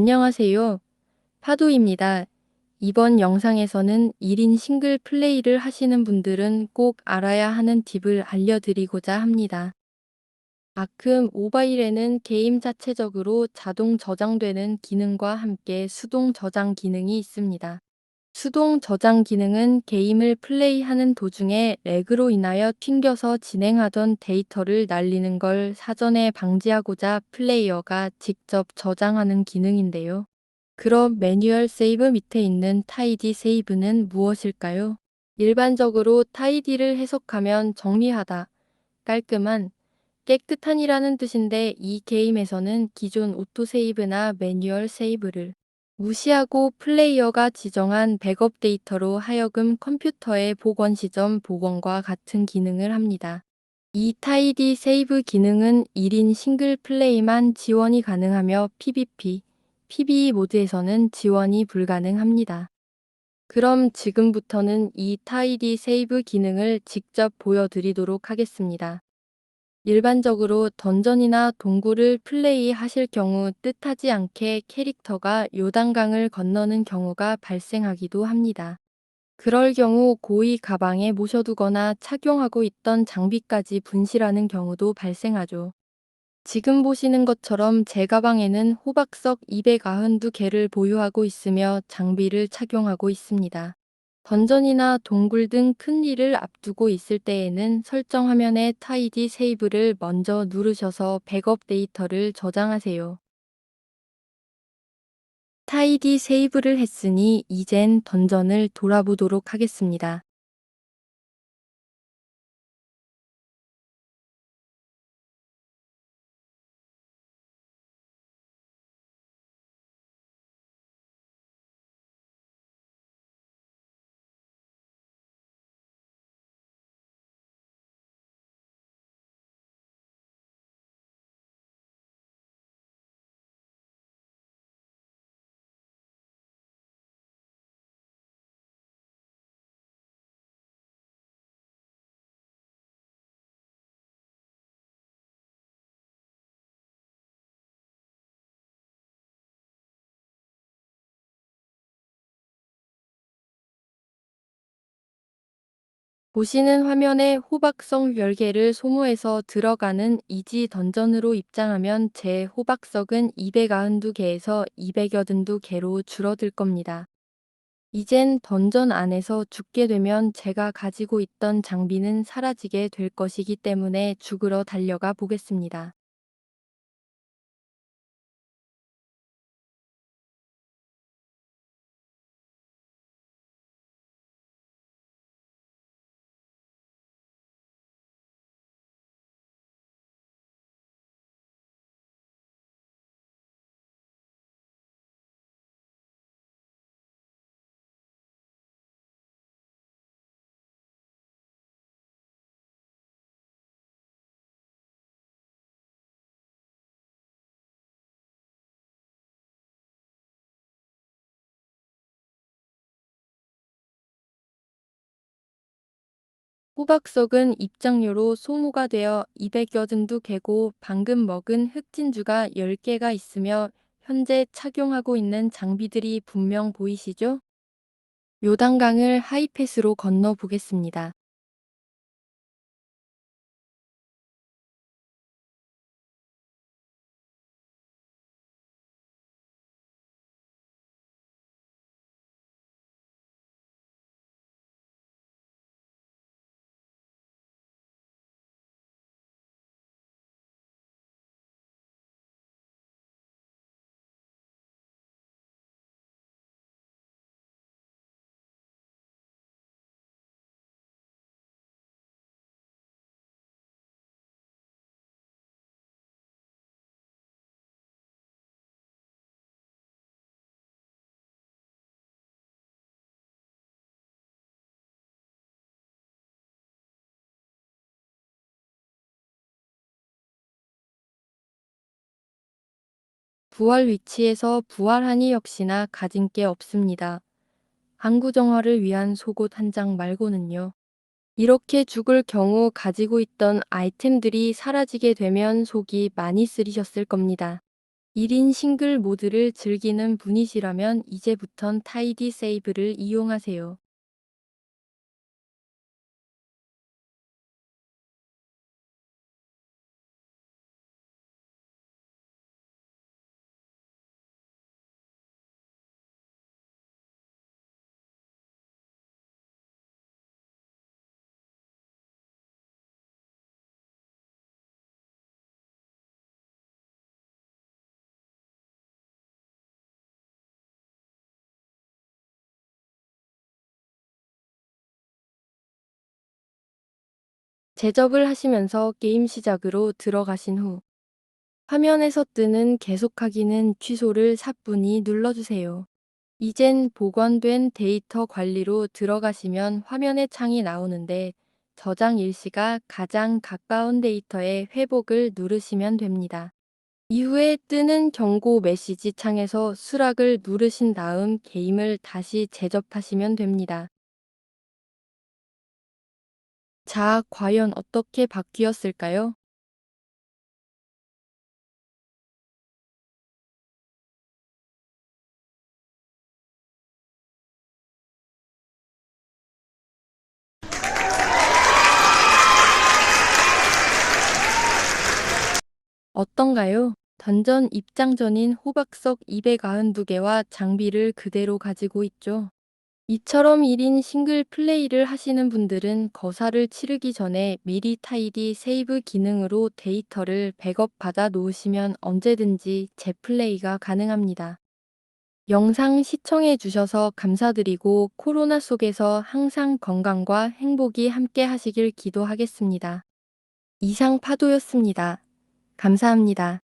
안녕하세요. 파도입니다. 이번 영상에서는 1인 싱글 플레이를 하시는 분들은 꼭 알아야 하는 팁을 알려드리고자 합니다. 아큼 모바일에는 게임 자체적으로 자동 저장되는 기능과 함께 수동 저장 기능이 있습니다. 수동 저장 기능은 게임을 플레이하는 도중에 렉으로 인하여 튕겨서 진행하던 데이터를 날리는 걸 사전에 방지하고자 플레이어가 직접 저장하는 기능인데요. 그럼 매뉴얼 세이브 밑에 있는 타이디 세이브는 무엇일까요? 일반적으로 타이디를 해석하면 정리하다, 깔끔한, 깨끗한이라는 뜻인데 이 게임에서는 기존 오토세이브나 매뉴얼 세이브를 무시하고 플레이어가 지정한 백업 데이터로 하여금 컴퓨터의 복원 시점 복원과 같은 기능을 합니다. 이 타이디 세이브 기능은 1인 싱글 플레이만 지원이 가능하며 PVP, PBE 모드에서는 지원이 불가능합니다. 그럼 지금부터는 이 타이디 세이브 기능을 직접 보여드리도록 하겠습니다. 일반적으로 던전이나 동굴을 플레이 하실 경우 뜻하지 않게 캐릭터가 요단강을 건너는 경우가 발생하기도 합니다. 그럴 경우 고의 가방에 모셔두거나 착용하고 있던 장비까지 분실하는 경우도 발생하죠. 지금 보시는 것처럼 제 가방에는 호박석 292개를 보유하고 있으며 장비를 착용하고 있습니다. 던전이나 동굴 등 큰 일을 앞두고 있을 때에는 설정 화면에 타이디 세이브를 먼저 누르셔서 백업 데이터를 저장하세요. 타이디 세이브를 했으니 이젠 던전을 돌아보도록 하겠습니다. 보시는 화면에 호박석 10개를 소모해서 들어가는 이지 던전으로 입장하면 제 호박석은 292개에서 282개로 줄어들 겁니다. 이젠 던전 안에서 죽게 되면 제가 가지고 있던 장비는 사라지게 될 것이기 때문에 죽으러 달려가 보겠습니다. 호박석은 입장료로 소모가 되어 282개고 방금 먹은 흑진주가 10개가 있으며 현재 착용하고 있는 장비들이 분명 보이시죠? 요단강을 하이패스로 건너 보겠습니다. 부활 위치에서 부활하니 역시나 가진 게 없습니다. 항구정화를 위한 속옷 한 장 말고는요. 이렇게 죽을 경우 가지고 있던 아이템들이 사라지게 되면 속이 많이 쓰리셨을 겁니다. 1인 싱글 모드를 즐기는 분이시라면 이제부턴 타이디 세이브를 이용하세요. 제접을 하시면서 게임 시작으로 들어가신 후 화면에서 뜨는 계속하기는 취소를 사뿐히 눌러주세요. 이젠 보관된 데이터 관리로 들어가시면 화면에 창이 나오는데 저장 일시가 가장 가까운 데이터의 회복을 누르시면 됩니다. 이후에 뜨는 경고 메시지 창에서 수락을 누르신 다음 게임을 다시 재접하시면 됩니다. 자, 과연 어떻게 바뀌었을까요? 어떤가요? 던전 입장 전인 호박석 292개와 장비를 그대로 가지고 있죠. 이처럼 1인 싱글 플레이를 하시는 분들은 거사를 치르기 전에 미리 타이디 세이브 기능으로 데이터를 백업 받아 놓으시면 언제든지 재플레이가 가능합니다. 영상 시청해 주셔서 감사드리고 코로나 속에서 항상 건강과 행복이 함께 하시길 기도하겠습니다. 이상 파도였습니다. 감사합니다.